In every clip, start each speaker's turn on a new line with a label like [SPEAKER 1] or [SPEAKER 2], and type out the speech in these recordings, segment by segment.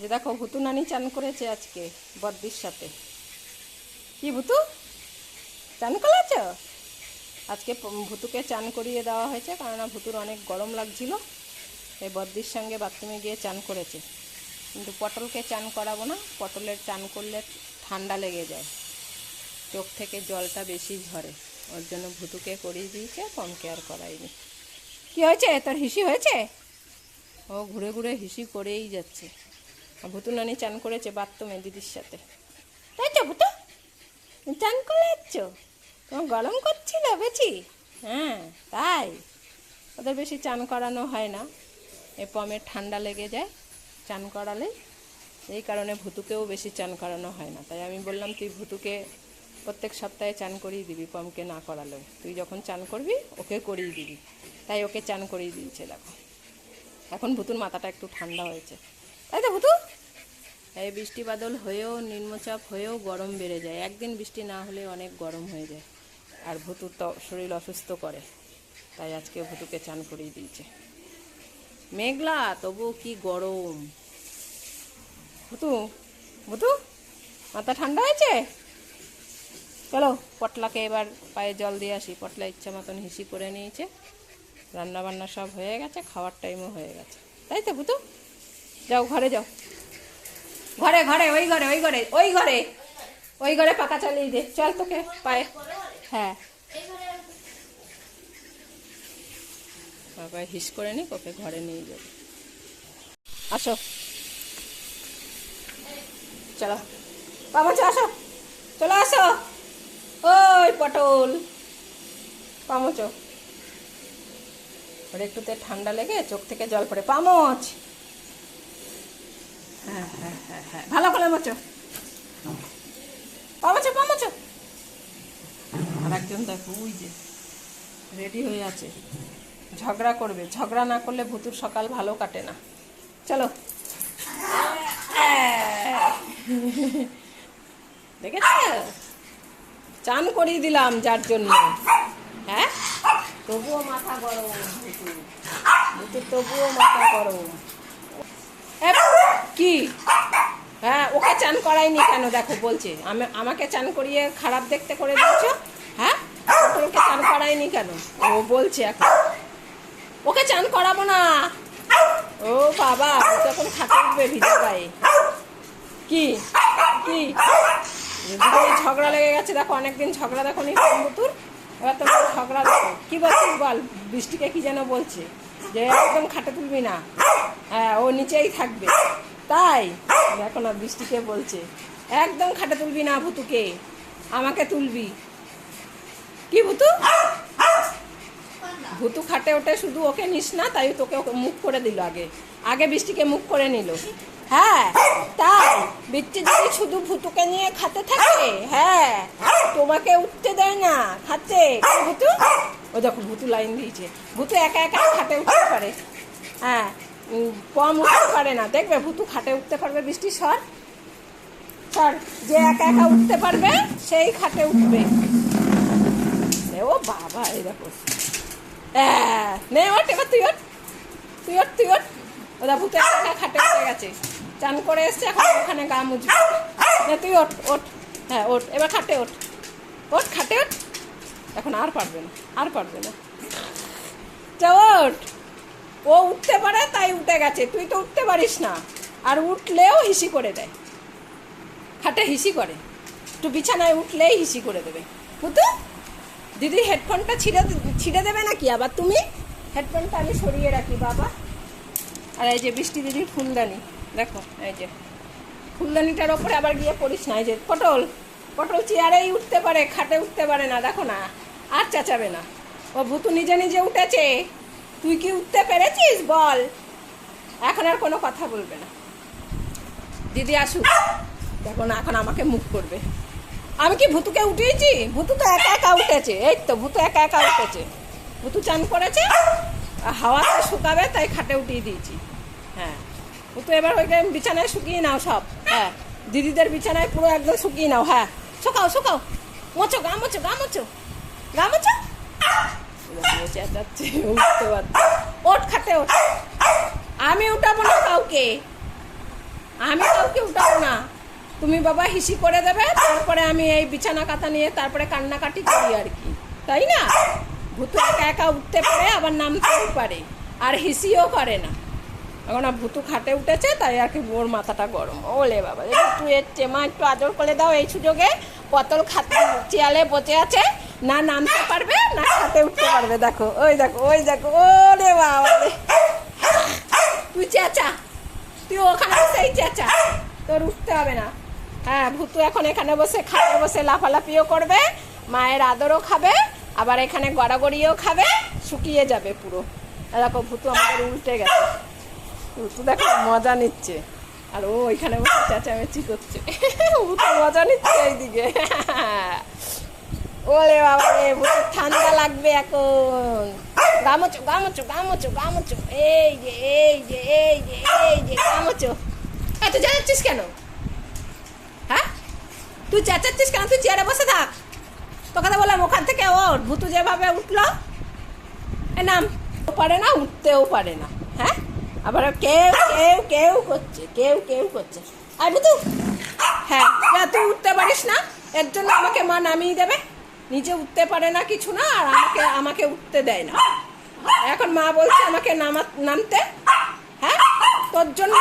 [SPEAKER 1] যে দেখো, ভুতু নানি চান করেছে আজকে বদ্দির সাথে। কি ভুতু? চান করেছ? আজকে ভুতুকে চান করিয়ে দেওয়া হয়েছে, কেননা ভুতুর অনেক গরম লাগছিল। এই বদ্দির সঙ্গে বাথরুমে গিয়ে চান করেছে। কিন্তু পটলকে চান করাবো না, পটলের চান করলে ঠান্ডা লেগে যায়। চোখ থেকে জলটা বেশি ঝরে। ওর জন্য ভুতুকে করিয়ে দিয়েছে পমকে আর করাইনি কি হয়েছে? তোর হিসি হয়েছে? ও ঘুরে ঘুরে হিসি করেই যাচ্ছে। ভুতু নানি চান করেছে বাথরুমে দিদির সাথে। তাই তো ভুতু, চান করে যাচ্ছ? তোমার গরম করছিল বেশি? হ্যাঁ তাই? ওদের বেশি চান করানো হয় না। এ পমের ঠান্ডা লেগে যায় চান করালে। এই কারণে ভুতুকেও বেশি চান করানো হয় না। তাই আমি বললাম, তুই ভুতুকে প্রত্যেক সপ্তাহে চান করিয়ে দিবি, পমকে না করালেও। তুই যখন চান করবি, ওকে করিয়ে দিবি। তাই ওকে চান করিয়ে দিয়েছে, দেখো। এখন ভুতুর মাথাটা একটু ঠান্ডা হয়েছে। তাই তো ভুতু এই বৃষ্টি বাদল হয়েও, নিম্নচাপ হয়েও গরম বেড়ে যায়। একদিন বৃষ্টি না হলে অনেক গরম হয়ে যায়। আর ভুতুর তো, শরীর অসুস্থ করে। তাই আজকে ভুতুকে চান করিয়ে দিয়েছে। মেঘলা, তবুও কি গরম। ভুতু ভুতু, মাথা ঠান্ডা হয়েছে? চলো, পটলাকে এবার পায়ে জল দিয়ে আসি। পটলা ইচ্ছা মতন হিসি করে নিয়েছে। রান্না বান্না সব হয়ে গেছে, খাওয়ার টাইমও হয়ে গেছে। তাই তো, ভুতু? যাও, ঘরে যাও। ঘরে ঘরে ওই ঘরে ওই ঘরে ওই ঘরে। ওই ঘরে পাকা চালিয়ে দে। চল তোকে পায়ে। হ্যাঁ। বাবা হিস করে নি ওকে ঘরে নিয়ে যাবে। আসো। চলো। বাবা চো আসো। চলো আসো। ওই পটল। পামচ। ওর একটুতে ঠান্ডা লেগে চোখ থেকে জল পড়ে। পামচ। হ্যাঁ হ্যাঁ হ্যাঁ হ্যাঁ। ভালো করে মোচো পামচ পামচ আর একজন দেখো, ওই যে রেডি হয়ে আছে। ঝগড়া করবে। ঝগড়া না করলে ভুতুর সকাল ভালো কাটে না। চলো। দেখেছ? চান করিয়ে দিলাম যার জন্য। হ্যাঁ? তবুও মাথা গরম। ভুতুর তবুও মাথা গরম। কি? হ্যাঁ ওকে চান করাইনি কেন? দেখো, বলছে। আমি, আমাকে চান করিয়ে খারাপ দেখতে করে দিচ্ছ হ্যাঁ? ওকে চান করাইনি কেন? ও বলছে এখন। ওকে চান করাবো না। ও বাবা ও তো এখন খাতে ভিজে গায়ে। কি? কি? ঝগড়া লেগে গেছে, দেখো, অনেকদিন ঝগড়া দেখো নি বন্ধুতুর এবার তোমার ঝগড়া দেখো। কি বলছিস বল, বৃষ্টিকে কি যেন বলছে? যে একদম খাটে তুলবি না। হ্যাঁ ও নিচেই থাকবে। তাই? দেখো না বৃষ্টিকে বলছে? একদম খাটে তুলবি না ভুতুকে। আমাকে তুলবি। কি ভুতু? ভুতু খাটে ওঠে, শুধু ওকে নিস না, তাই তোকে মুখ করে দিল আগে। আগে বৃষ্টিকে মুখ করে নিল। হ্যাঁ তাই। বৃষ্টি যদি শুধু ভুতুকে নিয়ে খাতে থাকে হ্যাঁ তোমাকে উঠতে দেয় না খাতে ভুতু? ও দেখো, ভুতু লাইন দিয়েছে। ভুতু একা একা খাটে উঠতে পারে। হ্যাঁ কম উঠতে পারে না। দেখবে ভুতু খাটে উঠতে পারবে, বৃষ্টি সর। সর, যে একা একা উঠতে পারবে, সেই খাটে উঠবে। ও বাবা, এই দেখো। নে, ওঠ, এবার তুই ওঠ। তুই ওঠ তুই ওঠ। ওরা ভূতে একা খাটে উঠে গেছে। চান করে এসছে, এখন ওখানে গা মুছবে। নে, তুই ওঠ ওঠ। হ্যাঁ ওঠ, এবার খাটে ওঠ। ওঠ, খাটে ওঠ। এখন আর পারবে না, আর পারবে না। চা, ওঠ। ও উঠতে পারে, তাই উঠে গেছে। তুই তো উঠতে পারিস না। আর উঠলেও হিসি করে দেয়। খাটে হিসি করে। একটু বিছানায় উঠলেই হিসি করে দেবে। বুঝতো দিদি হেডফোনটা ছিঁড়ে ছিঁড়ে দেবে নাকি? আবার তুমি? হেডফোনটা আমি সরিয়ে রাখি, বাবা। আর এই যে বৃষ্টি দিদির ফুলদানি, দেখো, এই যে। ফুলদানিটার ওপরে আবার গিয়ে পড়িস না, এই যে পটল। পটল চেয়ারেই উঠতে পারে, খাটে উঠতে পারে না, দেখো না। আর চেঁচাবে না। ও ভুতু নিজে নিজে উঠেছে। তুই কি উঠতে পেরেছিস? বল। এখন আর কোনো কথা বলবে না। দিদি আসুক দেখো না এখন আমাকে মুখ করবে। আমি কি ভুতুকে উঠিয়েছি? ভুতু তো একা একা উঠেছে। এই তো, ভুতু একা একা উঠেছে। ভুতু চান করেছে? হাওয়াতে শুকাবে, তাই খাটে উঠিয়ে দিয়েছি। হ্যাঁ। ভুতু, এবার ওইকে বিছানায় শুকিয়ে নাও সব। হ্যাঁ। দিদিদের বিছানায় পুরো একদম শুকিয়ে নাও। হ্যাঁ। শুকাও শুকাও। মোচো গা মোচো গা মোচো গা মোচো আমি উঠাবো না কাউকে। আমি কাউকে উঠাবো না। তুমি বাবা হিসি করে দেবে, তারপরে আমি এই বিছানা কাতা নিয়ে তারপরে কান্নাকাটি করি আর কি। তাই না? ভূতু একা একা উঠতে পারে, আবার নামতেও পারে, আর হিসিও করে না। এখন আর ভুতু খাটে উঠেছে, তাই আর কি ওর মাথাটা গরম। ওলে বাবা একটু এসছে মা একটু আদর করে দাও এই সুযোগে। পতল খাতে চেয়ালে বসে আছে। না নামতে পারবে, না খাতে উঠতে পারবে। দেখো, ওই দেখো ওই দেখো, ওরে বাবা। তুই চেঁচা, তুই ওখানে বসেই চেঁচা। তোর উঠতে হবে না। হ্যাঁ ভুতু এখন এখানে বসে, খাটে বসে লাফালাফিও করবে, মায়ের আদরও খাবে, আবার এখানে গড়াগড়িও খাবে, শুকিয়ে যাবে পুরো। দেখো, ভুতু আমাদের উল্টে গেছে। ভুতু দেখো, মজা নিচ্ছে। আর ও ওইখানে বসে চেঁচামেচি করছে। ভুতু মজা নিচ্ছে এইদিকে। ওলে বাবা রে ঠান্ডা লাগবে এখন। গামোচো গামোচো গামোচো গামোচো। এই যে এই যে এই যে এই যে, গামোচো। এত জানাচ্ছিস কেন? হ্যাঁ? তুই চেঁচাচ্ছিস কেন? তুই চেয়ারে বসে থাক। তোকে তো বললাম, ওখান থেকে ওর। ভুতু যেভাবে উঠল, এ নাম, ও পারে না, উঠতেও পারে না। হ্যাঁ? আবার কেউ কেউ কেউ করছে, কেউ কেউ করছে। আর ভুতু হ্যাঁ তুই উঠতে পারিস না, এর জন্য আমাকে মা নামিয়ে দেবে। নিজে উঠতে পারে না কিছু না, আর আমাকে আমাকে উঠতে দেয় না। এখন মা বলছে আমাকে নামা, নামতে। হ্যাঁ? তোর জন্য?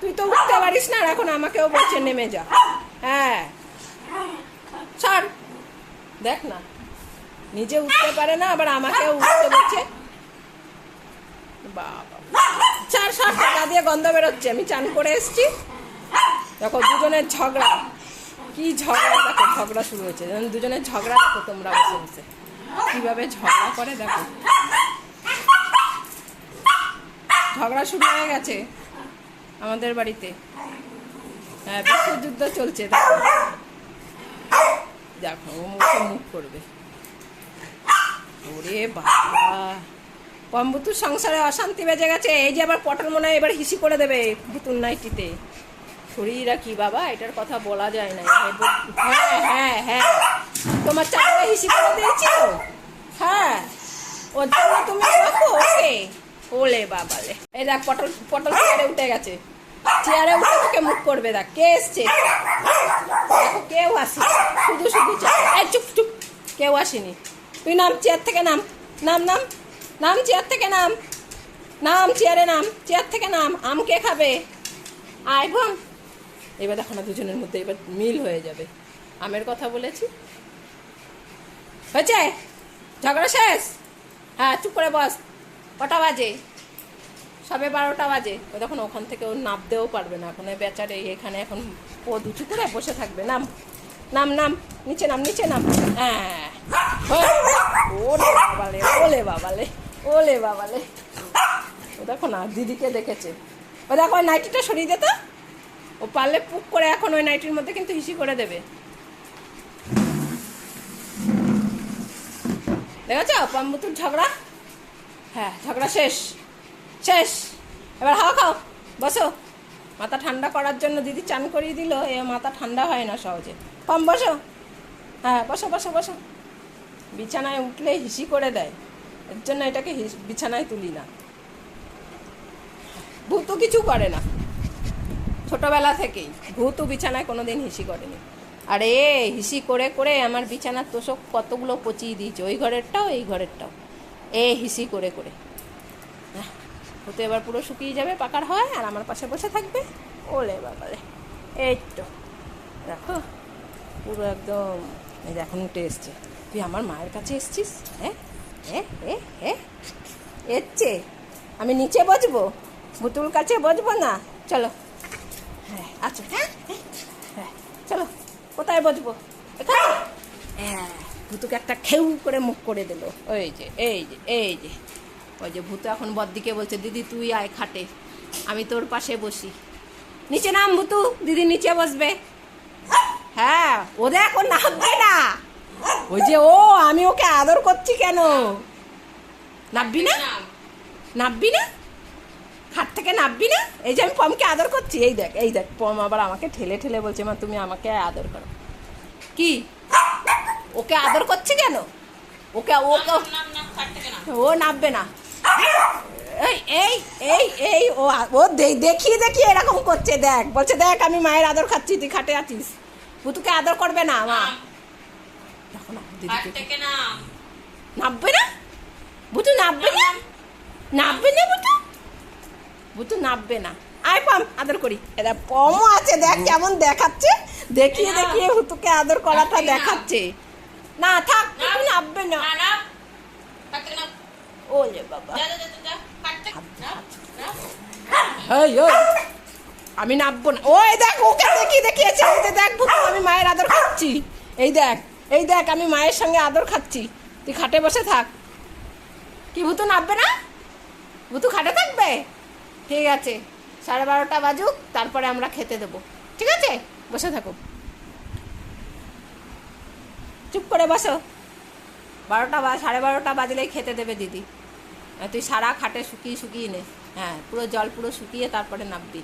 [SPEAKER 1] তুই তো উঠতে পারিস না, আর এখন আমাকেও বলছে, নেমে যা। হ্যাঁ। ছাড়। দেখ না। নিজে উঠতে পারে না, আবার আমাকেও উঠতে বলছে। বাবা। ছাড় ছাড় গা দিয়ে গন্ধ বেরোচ্ছে, আমি চান করে এসছি। দেখো, দুজনের ঝগড়া। কি ঝগড়া দেখো ঝগড়া শুরু হয়েছে? দুজনের ঝগড়া দেখো তোমরা বসে বসে। কীভাবে ঝগড়া করে দেখো। ঝগড়া শুরু হয়ে গেছে আমাদের বাড়িতে। হ্যাঁ বিশ্বযুদ্ধ চলছে, দেখো। দেখো, ও মুখে মুখ করবে। ওরে বাবা। পম্বুতুর সংসারে অশান্তি বেজে গেছে। এই যে আবার পটল মনে হয় এবার হিসি করে দেবে ভুতুর নাইটিতে। শরীরা কি বাবা, এটার কথা বলা যায় না। বল- হ্যাঁ হ্যাঁ হ্যাঁ। তোমার চাকরি হিসি করে তো? হ্যাঁ। ওর জন্য তুমি রাখো ওকে। ওলে বাবালে এই দেখ, পটল পটল চেয়ারে উঠে গেছে। চেয়ারে উঠে তোকে মুখ করবে, দেখ, কে এসছে? দেখো, কেউ আসেনি। শুধু শুধু এই, চুপ চুপ। কেউ আসেনি। তুই নাম, চেয়ার থেকে নাম। নাম নাম। নাম, চেয়ার থেকে নাম। নাম, চেয়ারে নাম। চেয়ার থেকে নাম। আম কে খাবে? আয় ভাম এবার দেখো না দুজনের মধ্যে এবার মিল হয়ে যাবে। আমের কথা বলেছি। হয়েছে? ঝগড়া শেষ? হ্যাঁ চুপ করে বস। কটা বাজে? সবে বারোটা বাজে। ও তখন ওখান থেকে ও নামতেও পারবে না। এখন বেচারে এখানে এখন ও দুচু করে বসে থাকবে। নাম নাম নাম, নিচে নাম নিচে নাম। হয়ে। ওলে বাবালে ওলে বাবালে ওলে বাবালে। ও দেখো না, দিদিকে দেখেছে। ও দেখো নাইটিটা সরিয়ে দে তো। ও পারলে পুক করে এখন ওই নাইটির মধ্যে কিন্তু হিসি করে দেবে। দেখেছ? পাম্বুতুর ঝগড়া? হ্যাঁ ঝগড়া শেষ। শেষ। এবার হাওয়া খাও। বসো। মাথা ঠান্ডা করার জন্য দিদি চান করিয়ে দিল, এ মাথা ঠান্ডা হয় না সহজে। কম, বসো। হ্যাঁ বসো বসো বসো। বিছানায় উঠলে হিসি করে দেয়। এর জন্য এটাকে বিছানায় তুলি না। ভূতও কিছু করে না। ছোটবেলা থেকেই। ভূতও বিছানায় কোনো দিন হিসি করেনি। আর এ হিসি করে করে আমার বিছানার তোষক কতগুলো পচিয়ে দিয়েছে। ওই ঘরেরটাও এই ঘরেরটাও। এ হিসি করে করে। আহ, ও তো এবার পুরো শুকিয়ে যাবে পাকার হয় আর আমার পাশে বসে থাকবে। ওলে বাবারে। এই তো। দেখো পুরো একদম এই দেখো উঠে এসছে। তুই আমার মায়ের কাছে এসছিস? হ্যাঁ হ্যাঁ হ্যাঁ হ্যাঁ এসছে? আমি নিচে বসবো? ভুতুল কাছে বসবো না? চলো। আচ্ছা হ্যাঁ হ্যাঁ, হ্যাঁ চলো কোথায় বসবো? এখানে? হ্যাঁ ভুতুকে একটা খেউ করে মুখ করে দিল। ওই যে এই যে এই যে। ওই যে ভূত এখন বদ্দিকে বলছে দিদি তুই আয় খাটে আমি তোর পাশে বসি। নিচে নাম ভুতু দিদি নিচে বসবে। হ্যাঁ ও দেখো নামবে না। ওই যে ও আমি ওকে আদর করছি কেন? নাববি না? নাববি না? খাট থেকে নামবি না? এই যে আমি পমকে আদর করছি এই দেখ এই দেখ পম আবার আমাকে ঠেলে ঠেলে বলছে মা তুমি আমাকে আদর করো। কি? ওকে আদর করছি কেন? ওকে ওকে ও নামবে না। এই এই এই এই ও ও দেখিয়ে দেখিয়ে এরকম করছে দেখ। বলছে দেখ আমি মায়ের আদর খাচ্ছি তুই খাটে আছিস। ভুতুকে আদর করবে না মা। দেখো না
[SPEAKER 2] হাত
[SPEAKER 1] দিদিকে
[SPEAKER 2] থেকে নাম।
[SPEAKER 1] নাববে না? নাববে না? নাববে ভুতু নাববে না। আয় পাম আদর করি। এটা পমও আছে দেখ কেমন দেখাচ্ছে। দেখিয়ে দেখিয়ে ভুতুকে আদর করাটা দেখাচ্ছে। না থাক নাববে না।
[SPEAKER 2] না না। হাত
[SPEAKER 1] ওলে বাবা। আমি নাববো না। ওই দেখ ওকে দেখি দেখিয়েছে। এই দেখ ভুতু আমি মায়ের আদর খাচ্ছি। এই দেখ এই দেখ আমি মায়ের সঙ্গে আদর খাচ্ছি। তুই খাটে বসে থাক। কি ভুতু নাববে না? ভুতু খাটে থাকবে? ঠিক আছে, সাড়ে বারোটা বাজুক, তারপরে আমরা খেতে দেবো। ঠিক আছে? বসে থাকো। চুপ করে বসো। বারোটা বা, সাড়ে বারোটা বাজলেই খেতে দেবে দিদি। তুই সারা খাটে শুকিয়ে শুকিয়ে নে। হ্যাঁ পুরো জল পুরো শুকিয়ে তারপরে নামবি।